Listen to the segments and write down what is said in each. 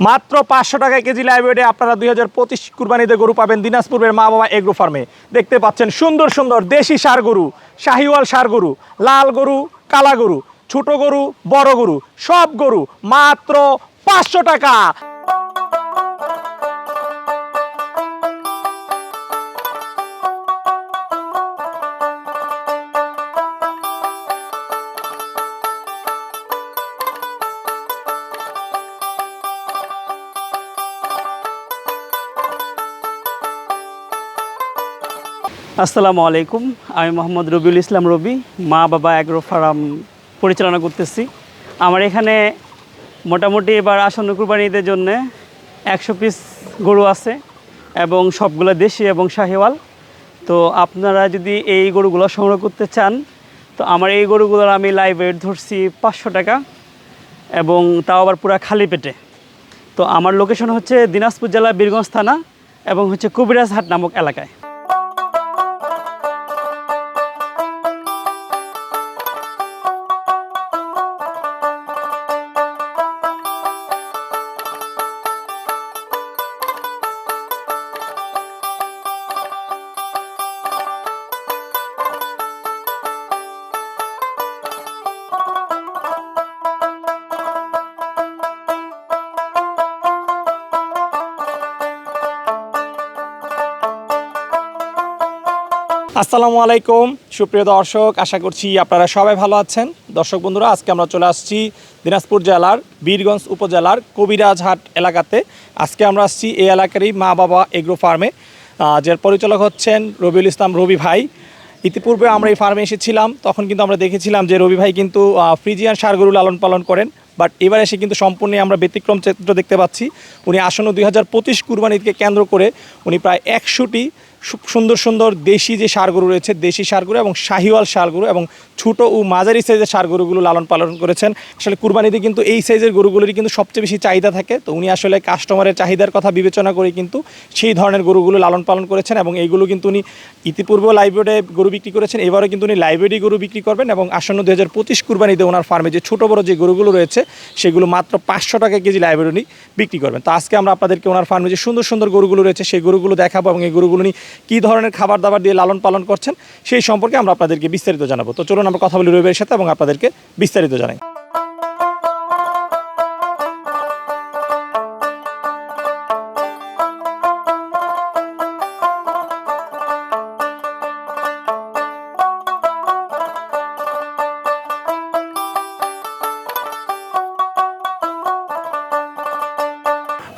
মাত্র পাঁচশো টাকা কেজি লাইব্রেরি আপনারা দুই হাজার পঁচিশ কুরবানিতে গরু পাবেন দিনাজপুরের মা বাবা এগ্রো ফার্মে। দেখতে পাচ্ছেন সুন্দর সুন্দর দেশি সার গরু, শাহিওয়াল সার গরু, লাল গরু, কালা গরু, ছোট গরু, বড় গরু, সব গরু মাত্র পাঁচশো টাকা। আসসালামু আলাইকুম। আমি মোহাম্মদ রবিউল ইসলাম রবি, মা বাবা অ্যাগ্রো ফার্ম পরিচালনা করতেছি। আমার এখানে মোটামুটি এবার আসন্ন কুরবানিদের জন্য একশো পিস গরু আছে এবং সবগুলো দেশি এবং শাহিওয়াল। তো আপনারা যদি এই গরুগুলো সংগ্রহ করতে চান, তো আমার এই গরুগুলোর আমি লাইভ ওয়েট ধরছি পাঁচশো টাকা এবং তাও আবার পুরা খালি পেটে। তো আমার লোকেশন হচ্ছে দিনাজপুর জেলা বীরগঞ্জ থানা এবং হচ্ছে কবিরাজহাট নামক এলাকায়। আসসালামু আলাইকুম। সুপ্রিয় দর্শক, আশা করছি আপনারা সবাই ভালো আছেন। দর্শক বন্ধুরা, আজকে আমরা চলে আসছি দিনাজপুর জেলার বীরগঞ্জ উপজেলার কবিরাজহাট এলাকাতে। আজকে আমরা আসছি এই এলাকারই মা বাবা এগ্রো ফার্মে যার পরিচালক হচ্ছেন রবিউল ইসলাম রবি ভাই। ইতিপূর্বে আমরা এই ফার্মে এসেছিলাম, তখন কিন্তু আমরা দেখেছিলাম যে রবি ভাই কিন্তু ফ্রিজিয়ান সার গরু লালন পালন করেন। বাট এবার এসে কিন্তু সম্পূর্ণ আমরা ব্যতিক্রম চিত্র দেখতে পাচ্ছি। উনি আসন্ন দুই হাজার পঁচিশ কুরবানিকে কেন্দ্র করে উনি প্রায় একশোটি সুন্দর সুন্দর দেশি যে সারগরু রয়েছে, দেশি সারগরু এবং শাহিওয়াল সারগরু এবং ছোট ও মাঝারি সাইজের সারগরুগুলো লালন পালন করেছেন। আসলে কুরবানিতে কিন্তু এই সাইজের গরুগুলোরই কিন্তু সবচেয়ে বেশি চাহিদা থাকে। তো উনি আসলে কাস্টমারের চাহিদার কথা বিবেচনা করে কিন্তু সেই ধরনের গরুগুলো লালন পালন করেছেন এবং এইগুলো কিন্তু উনি ইতিপূর্বেও লাইব্রেরিতে গরু বিক্রি করেছেন। এবারও কিন্তু উনি লাইব্রেরি গরু বিক্রি করবেন এবং আসন্ন দু হাজার পঁচিশ কুরবানিতে ওনার ফার্মে যে ছোটো বড়ো যে গরুগুলো রয়েছে, সেগুলো মাত্র পাঁচশো টাকা কেজি লাইব্রেরি বিক্রি করবেন। তো আজকে আমরা আপনাদেরকে ওনার ফার্মে যে সুন্দর সুন্দর গরুগুলো রয়েছে, সেই গরুগুলো দেখাবো এবং এই গরুগুলো উনি কী ধরনের খাবার দাবার দিয়ে লালন পালন করছেন সেই সম্পর্কে আমরা আপনাদেরকে বিস্তারিত জানাব। তো চলুন আমরা কথা বলি রবিবার সাথে এবং আপনাদেরকে বিস্তারিত জানাই।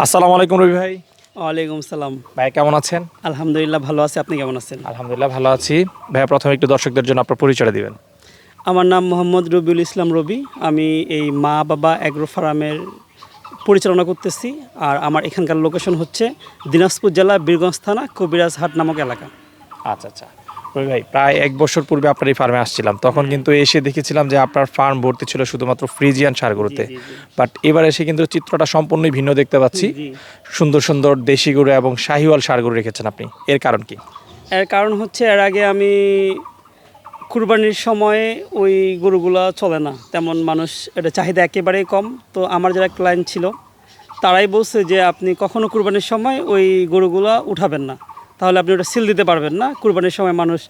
আসসালামু আলাইকুম রবি ভাই। ওয়ালাইকুম সালাম। ভাই কেমন আছেন? আলহামদুলিল্লাহ ভালো আছি। আপনি কেমন আছেন? আলহামদুলিল্লাহ ভালো আছি। ভাইয়া প্রথমে একটু দর্শকদের জন্য আপনার পরিচয় দিবেন। আমার নাম মোহাম্মদ রবিউল ইসলাম রবি। আমি এই মা বাবা অ্যাগ্রো ফার্মের পরিচালনা করতেছি। আর আমার এখানকার লোকেশন হচ্ছে দিনাজপুর জেলা বীরগঞ্জ থানা কবিরাজহাট নামক এলাকা। আচ্ছা আচ্ছা। রবি ভাই প্রায় এক বছর পূর্বে আপনার এই ফার্মে আসছিলাম। তখন কিন্তু এসে দেখেছিলাম যে আপনার ফার্ম ভর্তি ছিল শুধুমাত্র ফ্রিজিয়ান সারগুলোতে। বাট এবার এসে কিন্তু চিত্রটা সম্পূর্ণই ভিন্ন দেখতে পাচ্ছি। সুন্দর সুন্দর দেশি গরু এবং শাহিওয়াল সারগরু রেখেছেন আপনি। এর কারণ কি? এর কারণ হচ্ছে এর আগে আমি কুরবানির সময়ে ওই গরুগুলো চলে না। তেমন মানুষ এটা চাহিদা একেবারেই কম। তো আমার যারা ক্লায়েন্ট ছিল তারাই বলছে যে আপনি কখনো কুরবানির সময় ওই গরুগুলো উঠাবেন না। তাহলে আপনি ওটা সিল দিতে পারবেন না। কুরবানির সময় মানুষ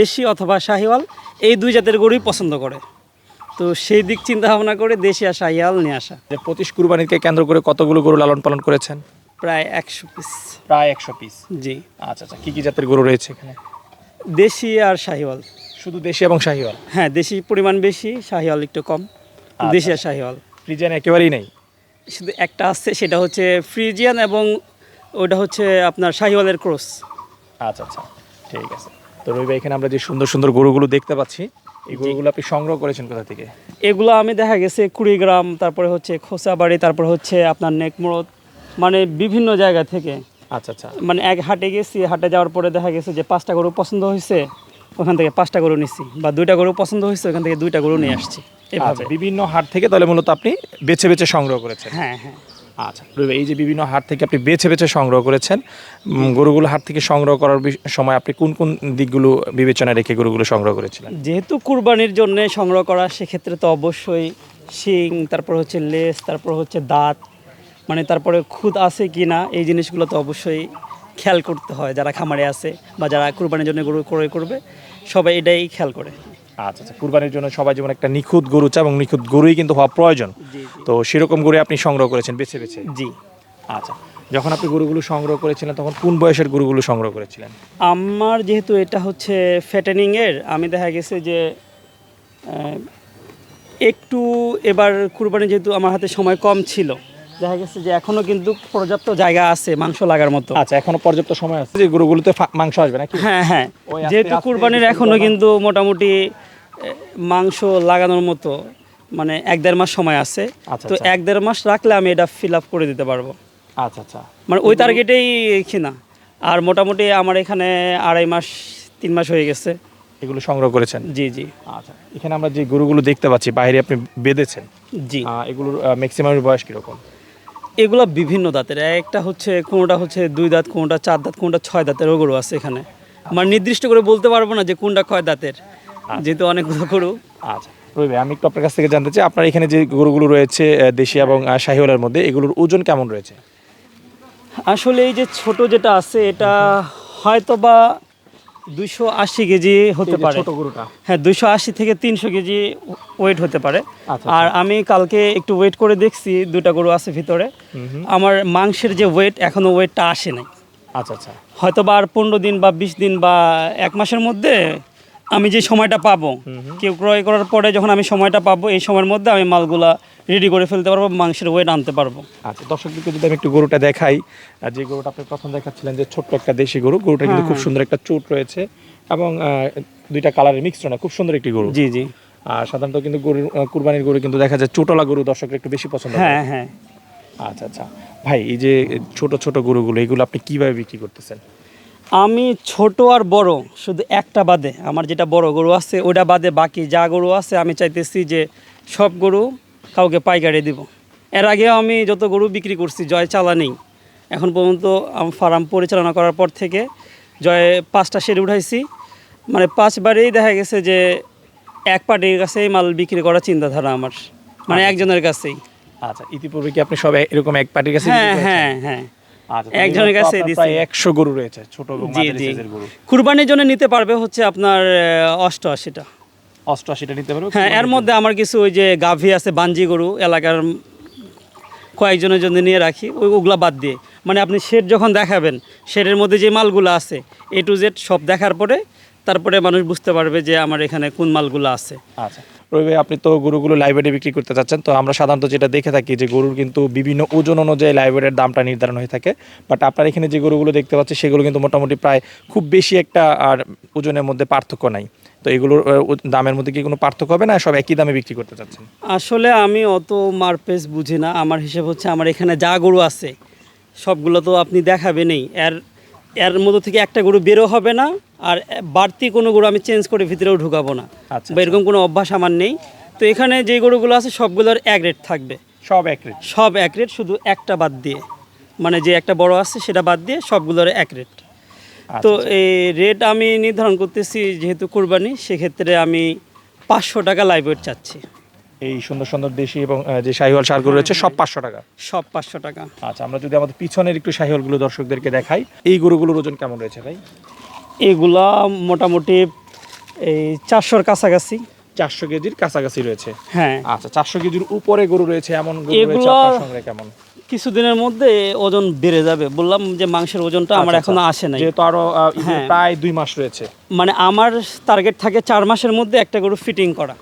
দেশি অথবা শাহিওয়াল এই দুই জাতের গরুই পছন্দ করে। তো সেই দিক চিন্তা ভাবনা করে দেশি আর শাহিওয়াল নিয়ে আসা। পঁচিশ কুরবানিকে কেন্দ্র করে কতগুলো গরু লালন পালন করেছেন? প্রায় একশো পিস প্রায় একশো পিস জি। আচ্ছা আচ্ছা। কি কি জাতের গরু রয়েছে এখানে? দেশি আর শাহিওয়াল। শুধু দেশি এবং শাহিওয়াল? হ্যাঁ দেশি পরিমাণ বেশি শাহিওয়াল একটু কম। দেশি আর শাহিওয়াল। ফ্রিজিয়ান একেবারেই নেই? শুধু একটা আছে সেটা হচ্ছে ফ্রিজিয়ান এবং ওটা হচ্ছে আপনার শাহিওয়ালের ক্রস। আচ্ছা আচ্ছা ঠিক আছে। তো রবি ভাই এখানে আমরা যে সুন্দর সুন্দর গরুগুলো দেখতে পাচ্ছি এই গরুগুলো আপনি সংগ্রহ করেছেন কোথা থেকে? এগুলো আমি দেখা গেছে কুড়িগ্রাম তারপরে হচ্ছে খোসাবাড়ি তারপরে হচ্ছে আপনার নেকমরদ মানে বিভিন্ন জায়গা থেকে। আচ্ছা আচ্ছা। মানে এক হাটে গেছি হাটে যাওয়ার পরে দেখা গেছে যে পাঁচটা গরু পছন্দ হয়েছে ওখান থেকে পাঁচটা গরু নিচ্ছি বা দুইটা গরু পছন্দ হয়েছে ওখান থেকে দুইটা গরু নিয়ে আসছি এভাবে। আচ্ছা বিভিন্ন হাট থেকে তাহলে মূলত আপনি বেছে বেছে সংগ্রহ করেছেন। হ্যাঁ হ্যাঁ। আচ্ছা এই যে বিভিন্ন হাট থেকে আপনি বেছে বেছে সংগ্রহ করেছেন গরুগুলো হাট থেকে সংগ্রহ করার সময় আপনি কোন কোন দিকগুলো বিবেচনায় রেখে গরুগুলো সংগ্রহ করেছিলেন? যেহেতু কুরবানির জন্য সংগ্রহ করা, সেক্ষেত্রে তো অবশ্যই শিং, তারপর হচ্ছে লেস, তারপর হচ্ছে দাঁত মানে তারপরে খুদ আছে কি না এই জিনিসগুলো তো অবশ্যই খেয়াল করতে হয়, যারা খামারে আছে বা যারা কুরবানির জন্য গরু ক্রয় করবে, সবাই এটাই খেয়াল করে। আচ্ছা আচ্ছা কুরবানির জন্য সবাই যেমন একটা নিখুঁত গরু এবং নিখুঁত গরুই কিন্তু হওয়া প্রয়োজন। তো সেরকম গরু আপনি সংগ্রহ করেছেন বেছে বেছে? জি। আচ্ছা যখন আপনি গরুগুলো সংগ্রহ করেছিলেন তখন কোন বয়সের গরুগুলো সংগ্রহ করেছিলেন? আমার যেহেতু এটা হচ্ছে ফ্যাটেনিংয়ের আমি দেখা গেছে যে একটু এবার কুরবানি যেহেতু আমার হাতে সময় কম ছিল দেখা গেছে যে এখনও কিন্তু পর্যাপ্ত জায়গা আছে মাংস লাগার মতো। আচ্ছা এখনও পর্যাপ্ত সময় আছে যে গরুগুলোতে মাংস আসবে নাকি? হ্যাঁ হ্যাঁ যেহেতু কুরবানির এখনও কিন্তু মোটামুটি মাংস লাগানোর মতো মানে এক দেড় মাস সময় আছে। আচ্ছা, তো আচ্ছা। এক দেড় মাস রাখলে আমি এটা ফিল আপ করে দিতে পারব। আচ্ছা আচ্ছা। মানে ওই টার্গেটেই কিনা। আর মোটামুটি আমার এখানে আড়াই মাস তিন মাস হয়ে গেছে। এগুলো সংগ্রহ করেছেন? জি জি। আচ্ছা এখানে আমরা যে গরুগুলো দেখতে পাচ্ছি বাইরে আপনি বেঁধেছেন। জি। এগুলোর ম্যাক্সিমামের বয়স কীরকম? এগুলো বিভিন্ন দাঁতের। একটা হচ্ছে কোনোটা হচ্ছে দুই দাঁত কোনোটা চার দাঁত কোনোটা ছয় দাঁতের গরু আছে এখানে। মানে নির্দিষ্ট করে বলতে পারব না যে কোনটা কয় দাঁতের। যেহেতু অনেকগুলো গরু। আচ্ছা। রবি আমি একটু আপনার কাছ থেকে জানতে চাই আপনার এখানে যে গরুগুলো রয়েছে দেশি এবং আহ, শাহিওয়ালের মধ্যে এগুলোর ওজন কেমন রয়েছে? আসলে এই যে ছোট যেটা আছে এটা হয়তো বা দুইশো আশি কেজি হতে পারে। হ্যাঁ দুইশো আশি থেকে তিনশো কেজি ওয়েট হতে পারে। আচ্ছা, আর আমি কালকে একটু ওয়েট করে দেখছি দুটা গরু আছে ভিতরে। আমার মাংসের যে ওয়েট এখনও ওয়েটটা আসে নাই। আচ্ছা আচ্ছা। হয়তো বা আর পনেরো দিন বা বিশ দিন বা এক মাসের মধ্যে আমি যে সময়টা পাবো কেউ ক্রয় করার পরে যখন আমি সময়টা পাবো এই সময়ের মধ্যে আমি মালগুলা রেডি করে ফেলতে পারব মাংসের ওয়েট আনতে পারব। আচ্ছা দর্শকদেরকে যদি আমি একটু গরুটা দেখাই আর যে গরুটা আপনি প্রথম দেখাচ্ছিলেন যে ছোট্ট একটা দেশি গরু গরুটা কিন্তু হ্যাঁ, খুব সুন্দর একটা চোট রয়েছে এবং দুইটা কালারের মিক্সড না খুব সুন্দর একটি গরু। জি জি। আর সাধারণত কিন্তু গরুর কুরবানির গরু কিন্তু দেখা যায় চোটলা গরু দর্শকরা একটু বেশি পছন্দ হ্যাঁ হ্যাঁ। আচ্ছা আচ্ছা। ভাই এই যে ছোট ছোট গরুগুলো এগুলো আপনি কীভাবে বিক্রি করতেছেন? আমি ছোট আর বড় শুধু একটা বাদে। আমার যেটা বড় গরু আছে ওটা বাদে বাকি যা গরু আছে আমি চাইতেছি যে সব গরু কাউকে পাইকারি দিব। এর আগেও আমি যত গরু বিক্রি করছি জয় চালা নেই। এখন পর্যন্ত আমি ফার্ম পরিচালনা করার পর থেকে জয় পাঁচটা শেড উঠাইছি। মানে পাঁচবারেই দেখা গেছে যে এক পার্টির কাছেই মাল বিক্রি করার চিন্তাধারা আমার। মানে একজনের কাছেই। আচ্ছা ইতিপূর্বে কি আপনি সব এরকম এক পার্টির কাছে হ্যাঁ হ্যাঁ হ্যাঁ। আচ্ছা একজনের কাছেই আপনার দিছি। প্রায় একশো গরু রয়েছে ছোট গরু। কুরবানির জন্য নিতে পারবে হচ্ছে আপনার অষ্টআশিটা। অষ্টআশিটা নিতে পারবে? হ্যাঁ এর মধ্যে আমার কিছু ওই যে গাভী আছে বাঞ্জি গরু এলাকার কয়েকজনের জন্য নিয়ে রাখি ওই ওগুলা বাদ দিয়ে। মানে আপনি শেড যখন দেখাবেন শেডের মধ্যে যে মালগুলো আছে এ টু জেড সব দেখার পরে তারপরে মানুষ বুঝতে পারবে যে আমার এখানে কোন মালগুলো আছে। আচ্ছা। রবি আপনি তো গরুগুলো লাইব্রেরি বিক্রি করতে চাচ্ছেন, তো আমরা সাধারণত যেটা দেখে থাকি যে গরুর কিন্তু বিভিন্ন ওজন অনুযায়ী লাইব্রেরির দামটা নির্ধারণ হয়ে থাকে। বাট আপনার এখানে যে গরুগুলো দেখতে পাচ্ছি, সেগুলো কিন্তু মোটামুটি প্রায় খুব বেশি একটা আর ওজনের মধ্যে পার্থক্য নাই। তো এগুলোর দামের মধ্যে কি কোনো পার্থক্য হবে না? সব একই দামে বিক্রি করতে চাচ্ছেন? আসলে আমি অত মারপেস বুঝি না। আমার হিসেব হচ্ছে আমার এখানে যা গরু আছে, সবগুলো তো আপনি দেখাবেনই। এর এর মধ্যে থেকে একটা গরু বেরো হবে না আর বাড়তি কোনো গরু আমি চেঞ্জ করে ভিতরেও ঢুকাবো না। আচ্ছা, বা এরকম কোনো অভ্যাস আমার নেই। তো এখানে যে গরুগুলো আছে সবগুলোর এক রেট থাকবে। সব এক রেট সব এক রেট শুধু একটা বাদ দিয়ে। মানে যে একটা বড় আছে সেটা বাদ দিয়ে সবগুলোর এক রেট আচ্ছা, তো এই রেট আমি নির্ধারণ করতেছি যেহেতু কোরবানি সেক্ষেত্রে আমি পাঁচশো টাকা লাইভ ওয়েট চাচ্ছি। এই সুন্দর সুন্দর দেশি এবং যে শাহিওয়াল সারগুলো রয়েছে সব পাঁচশো টাকা। সব পাঁচশো টাকা। আচ্ছা আমরা যদি আমাদের পিছনের একটু শাহিওয়ালগুলো দর্শকদেরকে দেখাই এই গরুগুলোর ওজন কেমন রয়েছে ভাই? এগুলা মোটামুটি এই চারশোর কাছাকাছি। চারশো কেজির কাছাকাছি রয়েছে। হ্যাঁ। আচ্ছা চারশো কেজির উপরে গরু রয়েছে এমন এগুলো- কেমন? কিছুদিনের মধ্যে ওজন বেড়ে যাবে। বললাম যে মাংসের ওজনটা আমার আচ্ছা, এখনও আচ্ছা। আসে নাই। যেহেতু আরও হ্যাঁ। প্রায় দুই মাস রয়েছে। মানে আমার টার্গেট থাকে চার মাসের মধ্যে একটা গরু ফিটিং করা।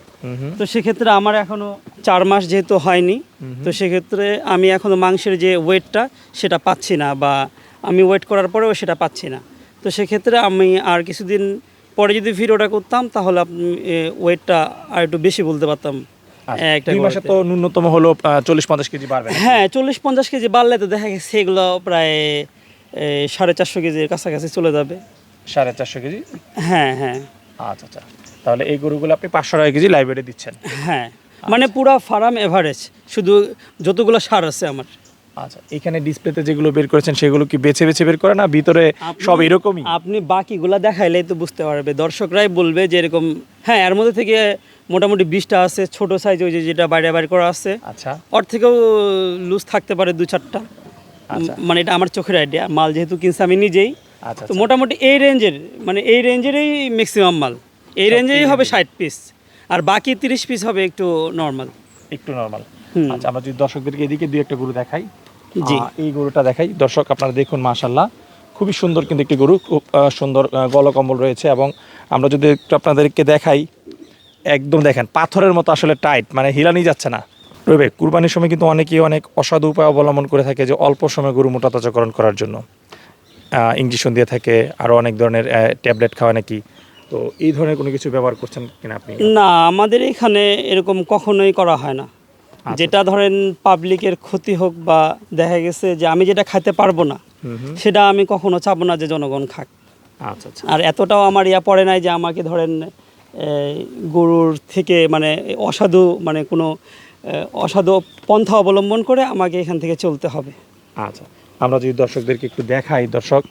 তো সেক্ষেত্রে আমার এখনও চার মাস যেহেতু হয়নি তো সেক্ষেত্রে আমি এখনও মাংসের যে ওয়েটটা সেটা পাচ্ছি না বা আমি ওয়েট করার পরেও সেটা পাচ্ছি না। তো সেক্ষেত্রে আমি আর কিছুদিন পরে যদি ভিডিওটা করতাম তাহলে ওয়েটটা আর একটু বেশি বলতে পারতাম। আচ্ছা, দুই মাসে তো ন্যূনতম হলো চল্লিশ পঞ্চাশ কেজি বাড়বে হ্যাঁ চল্লিশ পঞ্চাশ কেজি বাড়লে তো দেখা গেছে এগুলো প্রায় সাড়ে চারশো কেজির কাছাকাছি চলে যাবে। সাড়ে চারশো কেজি? হ্যাঁ হ্যাঁ। আচ্ছা আচ্ছা। তাহলে এই গরুগুলো আপনি পাঁচশো টাকা কেজি লাইব্রেরি দিচ্ছেন। হ্যাঁ মানে পুরা ফার্ম এভারেজ শুধু যতগুলো সার আছে আমার। আচ্ছা এখানে ডিসপ্লেতে যেগুলো বের করেছেন সেগুলো কি বেছে বেছে বের করে না ভিতরে সব এরকমই? আপনি বাকিগুলা দেখাইলেই তো বুঝতে পারবে। দর্শকরাই বলবে যে এরকম হ্যাঁ এর মধ্যে থেকে মোটামুটি বিশটা আছে ছোট সাইজ ওই যে যেটা বাইরে বাইরে করা আছে। আচ্ছা। ওর থেকেও লুজ থাকতে পারে দু চারটা। আচ্ছা। মানে এটা আমার চোখের আইডিয়া মাল যেহেতু কিনছি আমি নিজেই। আচ্ছা তো মোটামুটি এই রেঞ্জের মানে এই রেঞ্জেরই ম্যাক্সিমাম মাল। এই রেঞ্জেই হবে ষাট পিস আর বাকি তিরিশ পিস হবে একটু নর্মাল একটু নর্মাল আচ্ছা আমরা যদি দর্শকদেরকে এদিকে দুই একটা গরু দেখাই। জি। এই গরুটা দেখাই। দর্শক আপনারা দেখুন মাশাল্লাহ খুবই সুন্দর কিন্তু একটি গরু খুব সুন্দর গলকম্বল রয়েছে এবং আমরা যদি একটু আপনাদেরকে দেখাই একদম দেখেন পাথরের মতো আসলে টাইট মানে হিলানি যাচ্ছে না। রইবে কুরবানির সময় কিন্তু অনেকেই অনেক অসাধু উপায় অবলম্বন করে থাকে যে অল্প সময় গরু মোটা তাজাকরণ করার জন্য। ইঞ্জেকশন দিয়ে থাকে আরও অনেক ধরনের ট্যাবলেট খাওয়া নাকি। তো এই ধরনের কোনো কিছু ব্যবহার করছেন কিনা আপনি? না আমাদের এখানে এরকম কখনোই করা হয় না। আচ্ছা। যেটা ধরেন পাবলিকের ক্ষতি হোক বা দেখা গেছে যে আমি যেটা খাইতে পারব না সেটা আমি কখনো চাবো না যে জনগণ খাক। আচ্ছা আচ্ছা। আর এতটাও আমার ইয়া পড়ে নাই যে আমাকে ধরেন গরুর থেকে মানে অসাধু মানে কোনো অসাধু পন্থা অবলম্বন করে আমাকে এখান থেকে চলতে হবে। আচ্ছা। আমরা যদি দর্শকদেরকে একটু দেখাই দর্শক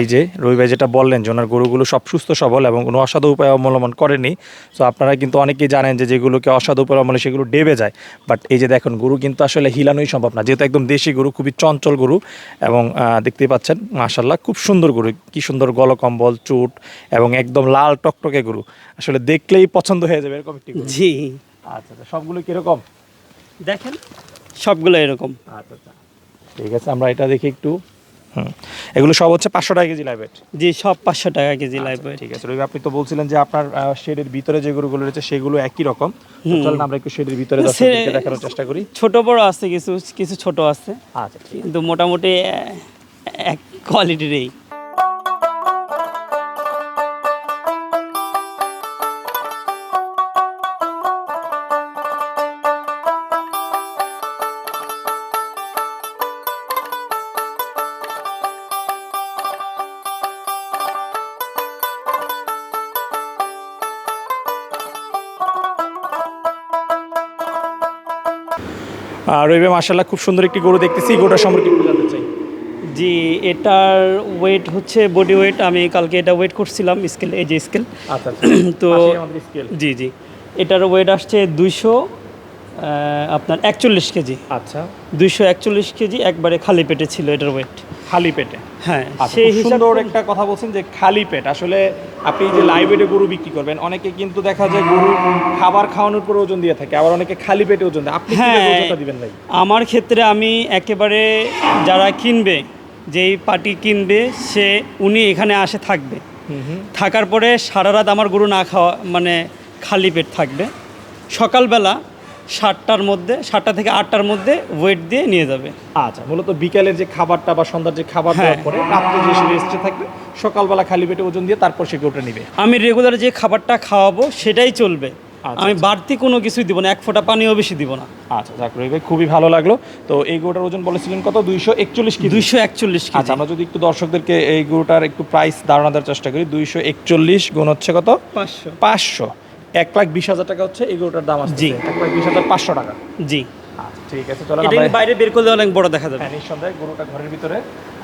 এই যে রবি ভাই যেটা বললেন যে ওনার গরুগুলো সব সুস্থ সবল এবং কোনো অসাধু উপায় অবলম্বন করেনি তো আপনারা কিন্তু অনেকেই জানেন যে যেগুলোকে অসাধু উপায় অবলম্বনে সেগুলো ডেবে যায়। বাট এই যে দেখুন গরু কিন্তু আসলে হিলানোই সম্ভব না। যেহেতু একদম দেশি গরু খুবই চঞ্চল গরু এবং দেখতেই পাচ্ছেন মাশাল্লাহ খুব সুন্দর গরু। কি সুন্দর গলকম্বল চুট এবং একদম লাল টকটকে গরু। আসলে দেখলেই পছন্দ হয়ে যাবে এরকম একটি জি। আচ্ছা আচ্ছা সবগুলো কীরকম দেখেন সবগুলো এরকম। আচ্ছা আচ্ছা। ঠিক আছে আমরা এটা দেখি একটু। এগুলো সব হচ্ছে পাঁচশো টাকা কেজি লাইভ জি সব পাঁচশো টাকা কেজি লাইভ ঠিক আছে। রবি আপনি তো বলছিলেন যে আপনার শেডের ভিতরে যে গরুগুলো রয়েছে সেগুলো একই রকম। চলুন আমরা একটু শেডের ভিতরে দর্শকদেরকে দেখানোর চেষ্টা করি। ছোট বড় আছে কিছু কিছু ছোট আছে। আচ্ছা কিন্তু মোটামুটি এক কোয়ালিটিরই আর মার্শাল্লাহ খুব সুন্দর একটি গরু দেখতেছি গরুটা সম্পর্কে একটু জানতে চাই। জি এটার ওয়েট হচ্ছে বডি ওয়েট আমি কালকে এটা ওয়েট করছিলাম স্কেল এই যে স্কেল আচ্ছা আচ্ছা। তো জি জি। এটার ওয়েট আসছে দুইশো আপনার একচল্লিশ কেজি। আচ্ছা। দুইশো একচল্লিশ কেজি একবারে খালি পেটে ছিল এটার ওয়েট খালি পেটে। হ্যাঁ আচ্ছা সেই সুন্দর একটা কথা বলছেন যে খালি পেট। আসলে আপনি যে লাইব্রেরি গরু বিক্রি করবেন অনেকে কিন্তু দেখা যায় গরু খাবার খাওয়ানোর পর ওজন দিয়ে থাকে আবার অনেকে খালি পেটে ওজন দেয়। আপনি হ্যাঁ। দিবেন ভাই? আমার ক্ষেত্রে আমি একেবারে যারা কিনবে যেই পার্টি কিনবে সে উনি এখানে আসে থাকবে। থাকার পরে সারা রাত আমার গরু না খাওয়া মানে খালি পেট থাকবে। সকালবেলা সাতটার মধ্যে সাতটা থেকে আটটার মধ্যে ওয়েট দিয়ে নিয়ে যাবে। আচ্ছা মূলত বিকালের যে খাবারটা বা সন্ধ্যার যে খাবার হ্যাঁ। দেওয়ার পরে রাত্রে যে রেস্টে থাকবে সকালবেলা খালি পেটে ওজন দিয়ে তারপর সে গরুটা নিবে। আমি রেগুলার যে খাবারটা খাওয়াবো সেটাই চলবে। আচ্ছা, আমি বাড়তি কোনো কিছুই দিব না এক ফোঁটা পানিও বেশি দিব না। আচ্ছা যাক রবি ভাই খুবই ভালো লাগল। তো এই গরুটার ওজন বলেছিলেন কত? দুইশো একচল্লিশ কেজি। দুইশো একচল্লিশ আচ্ছা আমরা যদি একটু দর্শকদেরকে এই গরুটার একটু প্রাইস ধারণা দেওয়ার চেষ্টা করি দুইশো একচল্লিশ গুণ হচ্ছে কত? পাঁচশো। পাঁচশো। এক লাখ বিশ হাজার টাকা হচ্ছে এই গরুটার দাম আছে জি। এক লাখ বিশ হাজার পাঁচশো টাকা। জি। আচ্ছা ঠিক আছে চলো এটা বাইরে বের করলে অনেক বড় দেখা যাবে। হ্যাঁ নিঃসন্দেহে গরুটা ঘরের ভিতরে।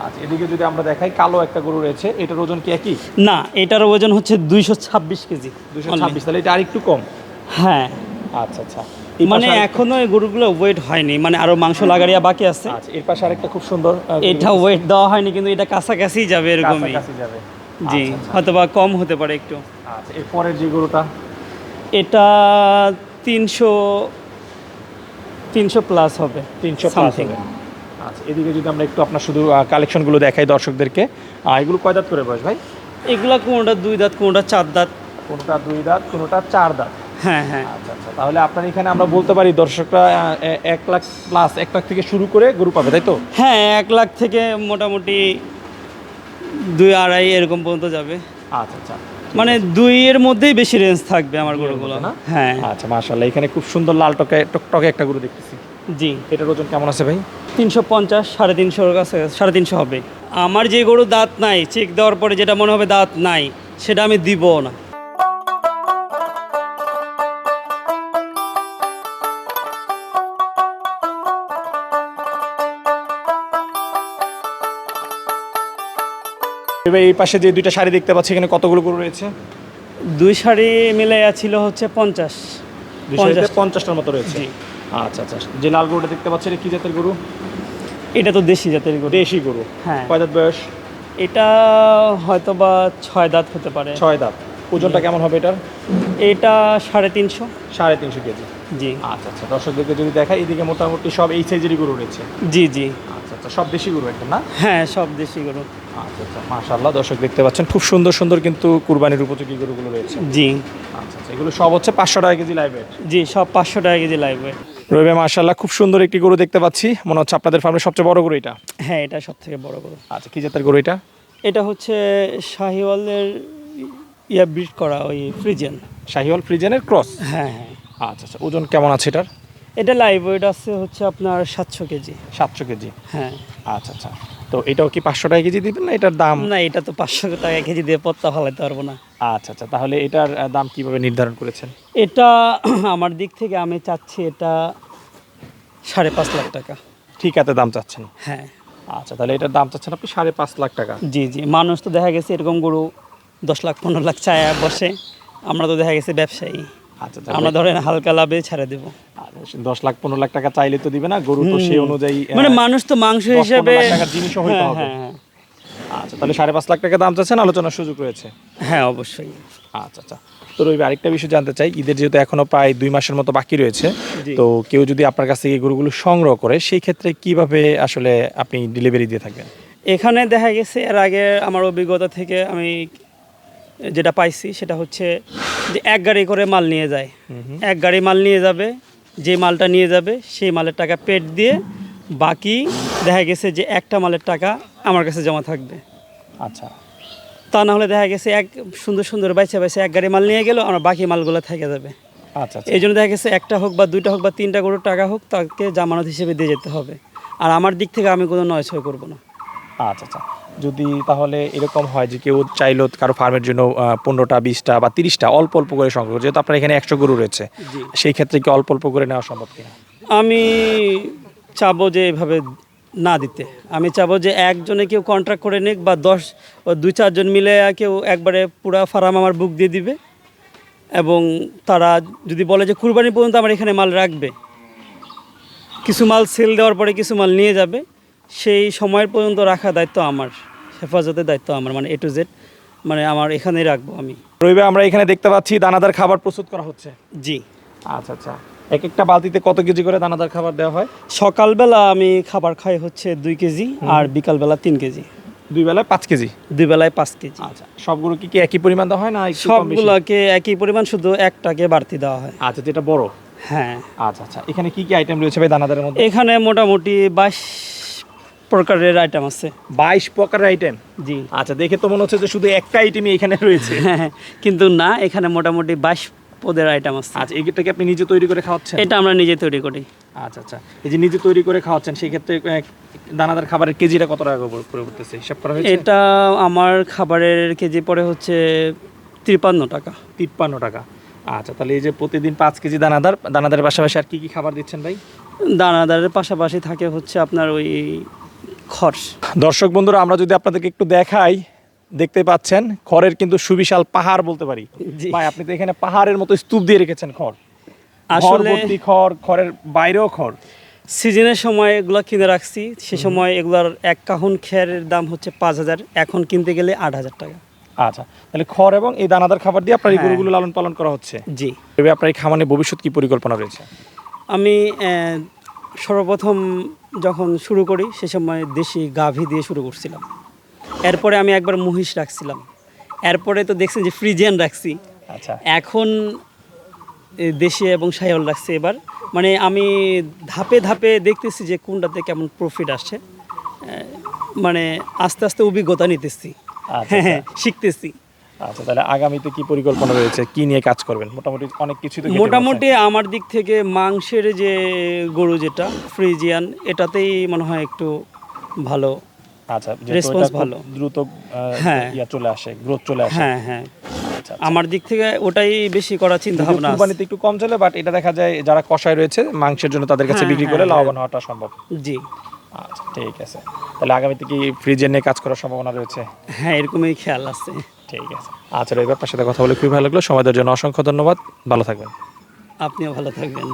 আচ্ছা এদিকে যদি আমরা দেখাই কালো একটা গরু রয়েছে এটার ওজন কি একই? না এটার ওজন হচ্ছে দুইশো ছাব্বিশ কেজি দুইশো ছাব্বিশ তাহলে এটা আরেকটু কম? হ্যাঁ। আচ্ছা আচ্ছা। মানে এখনও এই গরুগুলো ওয়েট হয়নি মানে আরও মাংস লাগারিয়া বাকি আছে। আচ্ছা এর পাশে আরেকটা খুব সুন্দর এটা ওয়েট দেওয়া হয়নি কিন্তু এটা কাছাকাছি যাবে এরকমই। জি আচ্ছা। হয়তো বা কম হতে পারে একটু। আচ্ছা এরপরের যে গরুটা? এটা তিনশো তিনশো প্লাস হবে তিনশো Something. আচ্ছা এদিকে যদি আমরা একটু আপনার শুধু কালেকশনগুলো দেখাই দর্শকদেরকে এগুলো কয় দাঁত করে বয়স ভাই? এগুলো কোনোটা দুই দাঁত কোনোটা চার দাঁত। কোনোটা দুই দাঁত কোনোটা চার দাঁত। হ্যাঁ হ্যাঁ। আচ্ছা আচ্ছা তাহলে আপনার এখানে আমরা বলতে পারি দর্শকরা এক লাখ প্লাস এক লাখ থেকে শুরু করে গরু পাবে তাই তো? হ্যাঁ এক লাখ থেকে মোটামুটি দুই আড়াই এরকম পর্যন্ত যাবে। আচ্ছা আচ্ছা। মানে দুইয়ের মধ্যেই বেশি রেঞ্জ থাকবে আমার গরুগুলো। না? হ্যাঁ। আচ্ছা মাশাল্লাহ এখানে খুব সুন্দর লাল টকে টকটকে একটা গরু দেখতেছি। জি। এটার ওজন কেমন আছে ভাই? তিনশো পঞ্চাশ সাড়ে তিনশোর কাছে সাড়ে তিনশো হবে। আমার যে গরু দাঁত নাই চেক দেওয়ার পরে যেটা মনে হবে দাঁত নাই সেটা আমি দিব না। এবার এই পাশে যে দুইটা শাড়ি দেখতে পাচ্ছি এখানে কতগুলো গরু রয়েছে? দুই শাড়ি মিলাইয়া ছিল হচ্ছে পঞ্চাশ। পঞ্চাশটার মতো রয়েছে? আচ্ছা আচ্ছা। যে লাল গরুটা দেখতে পাচ্ছেন এটা কি জাতের গরু? এটা তো দেশি জাতের গরু। দেশি গরু। হ্যাঁ। কয় দাঁত বয়স? এটা হয়তো বা ছয় দাঁত হতে পারে। ছয় দাঁত। ওজনটা কেমন হবে এটার? এটা সাড়ে তিনশো। সাড়ে তিনশো কেজি। জি। আচ্ছা আচ্ছা। দর্শকদেরকে যদি দেখাই এদিকে মোটামুটি সব এই সাইজেরই গরু রয়েছে। জি জি। আচ্ছা আচ্ছা। সব দেশি গরু একদম না? হ্যাঁ সব দেশি গরু। আচ্ছা আচ্ছা মাশাল্লাহ দর্শক দেখতে পাচ্ছেন খুব সুন্দর সুন্দর কিন্তু কুরবানির উপযোগী গরুগুলো রয়েছে। জি। আচ্ছা আচ্ছা এগুলো সব হচ্ছে পাঁচশো টাকা কেজি লাইভ জি সব পাঁচশো টাকা কেজি লাগবে রবিবে মাশাল্লাহ খুব সুন্দর একটি গরু দেখতে পাচ্ছি। মনে হচ্ছে আপনাদের ফার্মের সবচেয়ে বড় গরু এটা। হ্যাঁ এটা সব থেকে বড় গরু। আচ্ছা কি জাতের গরু এটা? এটা হচ্ছে শাহিওয়ালের ইয়া ব্রিড করা ওই ফ্রিজেন শাহিওয়াল ফ্রিজেনের ক্রস হ্যাঁ হ্যাঁ। আচ্ছা আচ্ছা ওজন কেমন আছে এটার? এটা লাইভ ওয়েট আছে হচ্ছে আপনার সাতশো কেজি। সাতশো কেজি। হ্যাঁ। আচ্ছা আচ্ছা। তো এটাও কি পাঁচশো টাকা কেজি দিবেন না এটার দাম? না এটা তো পাঁচশো টাকা কেজি দিয়ে পত্তা ফালাইতে পারব না। আচ্ছা আচ্ছা তাহলে এটার দাম কীভাবে নির্ধারণ করেছেন? এটা আমার দিক থেকে আমি চাচ্ছি এটা সাড়ে পাঁচ লাখ টাকা। ঠিক আছে দাম চাচ্ছেন। হ্যাঁ। আচ্ছা তাহলে এটার দাম চাচ্ছেন আপনি সাড়ে পাঁচ লাখ টাকা। জি জি মানুষ তো দেখা গেছে এরকম গরু দশ লাখ পনেরো লাখ চায় বসে। আমরা তো দেখা গেছে ব্যবসায়ী। আচ্ছা আমরা ধরেন হালকা লাভে ছেড়ে দেবো। দশ লাখ পনেরো লাখ টাকা চাইলে তো দিবে না গরু তো সেই অনুযায়ী মানে মানুষ তো মাংস হিসেবে হইতে হ্যাঁ, হবে। হ্যাঁ, হ্যাঁ। আচ্ছা তাহলে সাড়ে পাঁচ লাখ টাকা দাম চাচ্ছেন আলোচনার সুযোগ রয়েছে। হ্যাঁ অবশ্যই। আচ্ছা আচ্ছা। তো রবি আরেকটা বিষয় জানতে চাই ঈদের যেহেতু এখনও প্রায় দুই মাসের মতো বাকি রয়েছে তো কেউ যদি আপনার কাছ থেকে গরুগুলো সংগ্রহ করে সেই ক্ষেত্রে কীভাবে আসলে আপনি ডেলিভারি দিয়ে থাকবেন? এখানে দেখা গেছে এর আগে আমার অভিজ্ঞতা থেকে আমি যেটা পাইছি সেটা হচ্ছে যে এক গাড়ি করে মাল নিয়ে যায়। এক গাড়ি মাল নিয়ে যাবে যে মালটা নিয়ে যাবে সেই মালের টাকা পেট দিয়ে বাকি দেখা গেছে যে একটা মালের টাকা আমার কাছে জমা থাকবে। আচ্ছা। তা না হলে দেখা গেছে এক সুন্দর সুন্দর বাইছে বাইছে এক গাড়ি মাল নিয়ে গেল আমার বাকি মালগুলো থেকে যাবে। আচ্ছা আচ্ছা। এই জন্য দেখা গেছে একটা হোক বা দুইটা হোক বা তিনটা গরুর টাকা হোক তাকে জামানত হিসেবে দিয়ে যেতে হবে। আর আমার দিক থেকে আমি কোনো নয় ছয় করব না। আচ্ছা আচ্ছা। যদি তাহলে এরকম হয় যে কেউ চাইলো কারও ফার্মের জন্য পনেরোটা বিশটা বা তিরিশটা অল্প অল্প করে সংগ্রহ যেহেতু আপনার এখানে একশো গরু রয়েছে সেই ক্ষেত্রে কি অল্প অল্প করে নেওয়া সম্ভব কিনা? আমি চাবো যে এভাবে না দিতে। আমি চাবো যে একজনে কেউ কন্ট্রাক্ট করে নিক বা দশ দুই চারজন মিলে কেউ একবারে পুরা ফার্ম আমার বুক দিয়ে দিবে এবং তারা যদি বলে যে কুরবানি পর্যন্ত আমার এখানে মাল রাখবে কিছু মাল সেল দেওয়ার পরে কিছু মাল নিয়ে যাবে সেই সময়ের পর্যন্ত রাখা দায়িত্ব আমার হেফাজতের দায়িত্ব আমার মানে এ টু জেড মানে আমার এখানেই রাখব আমি। রবিবার আমরা এখানে দেখতে পাচ্ছি দানাদার খাবার প্রস্তুত করা হচ্ছে। জি। আচ্ছা আচ্ছা। এক একটা বালতিতে কত কেজি করে দানাদার খাবার দেওয়া হয়? সকালবেলা আমি খাবার খাই হচ্ছে দুই কেজি আর বিকালবেলা তিন কেজি। দুই বেলায় পাঁচ কেজি? দুই বেলায় পাঁচ কেজি। আচ্ছা সবগুলো কি কি একই পরিমাণ দেওয়া হয় না? সবগুলোকে একই পরিমাণ শুধু একটাকে বাড়তি দেওয়া হয়। আচ্ছা যেটা বড়? হ্যাঁ। আচ্ছা আচ্ছা। এখানে কি কি আইটেম রয়েছে ভাই দানাদারের মধ্যে? এখানে মোটামুটি বাইশ প্রকারের আইটেম আছে। বাইশ প্রকারের আইটেম জি। আচ্ছা দেখে তো মনে হচ্ছে যে শুধু একটা আইটেমই এখানে রয়েছে। হ্যাঁ, কিন্তু না এখানে মোটামুটি বাইশ পদের আইটেম আছে। আচ্ছা এইটা কি আপনি নিজে তৈরি করে খাওয়াচ্ছেন? এটা আমরা নিজে তৈরি করি। আচ্ছা আচ্ছা। এই যে নিজে তৈরি করে খাওয়াচ্ছেন সেই ক্ষেত্রে দানাদার খাবারের কেজিটা কত টাকা করে পড়তেছে? হিসাব করা হয়েছে? এটা আমার খাবারের কেজি পড়ে হচ্ছে তিপ্পান্ন টাকা। তিপ্পান্ন টাকা। আচ্ছা তাহলে এই যে প্রতিদিন পাঁচ কেজি দানাদার দানাদারের পাশাপাশি আর কি কি খাবার দিচ্ছেন ভাই? দানাদারের পাশাপাশি থাকে হচ্ছে আপনার ওই খড়। দর্শক বন্ধুরা আমরা যদি আপনাদেরকে একটু দেখাই দেখতে পাচ্ছেন খড়ের কিন্তু সুবিশাল পাহাড় বলতে পারি। ভাই আপনি তো এখানে পাহাড়ের মতো স্তূপ দিয়ে রেখেছেন খড়। আসলে খড় খড়ের বাইরেও খড়। সিজনের সময় এগুলো কিনে রাখছি সে সময় এগুলার এক কাহুন খেয়ারের দাম হচ্ছে পাঁচ হাজার এখন কিনতে গেলে আট হাজার টাকা। আচ্ছা তাহলে খড় এবং এই দানাদার খাবার দিয়ে আপনার এই হ্যাঁ। গরুগুলো লালন পালন করা হচ্ছে। জি। তবে আপনার এই খামানে ভবিষ্যৎ কি পরিকল্পনা রয়েছে? আমি সর্বপ্রথম যখন শুরু করি সে সময় দেশি গাভী দিয়ে শুরু করছিলাম। এরপরে আমি একবার মহিষ রাখছিলাম। এরপরে তো দেখছেন যে ফ্রিজিয়ান রাখছি। আচ্ছা। এখন দেশি এবং সায়ল রাখছি এবার। মানে আমি ধাপে ধাপে দেখতেছি যে কোনটাতে কেমন প্রফিট আসছে মানে আস্তে আস্তে অভিজ্ঞতা নিতেছি। আচ্ছা, হ্যাঁ শিখতেছি। আচ্ছা তাহলে আগামীতে কি পরিকল্পনা রয়েছে? কি নিয়ে কাজ করবেন? মোটামুটি অনেক কিছু তো মোটামুটি আমার দিক থেকে মাংসের যে গরু যেটা ফ্রিজিয়ান এটাতেই মনে হয় একটু ভালো। আচ্ছা খুব ভালো। দ্রুত হ্যাঁ। চলে আসে গ্রোথ চলে আসে। হ্যাঁ হ্যাঁ। আচ্ছা আমার দিক থেকে ওটাই বেশি করার চিন্তা ভাবনা আছে। কুরবানিতে একটু কম চলে বাট এটা দেখা যায় যারা কষায় রয়েছে মাংসের জন্য তাদের কাছে হ্যাঁ, বিক্রি হ্যাঁ, করে হ্যাঁ। লাভবান হওয়াটা সম্ভব। জি। আচ্ছা ঠিক আছে। তাহলে আগামীতে কি ফ্রিজের নিয়ে কাজ করার সম্ভাবনা রয়েছে? হ্যাঁ এরকমই খেয়াল আছে। ঠিক আছে। আচ্ছা এই আপনার সাথে কথা বলে খুবই ভালো লাগল। সময় দেওয়ার জন্য অসংখ্য ধন্যবাদ। ভালো থাকবেন। আপনিও ভালো থাকবেন।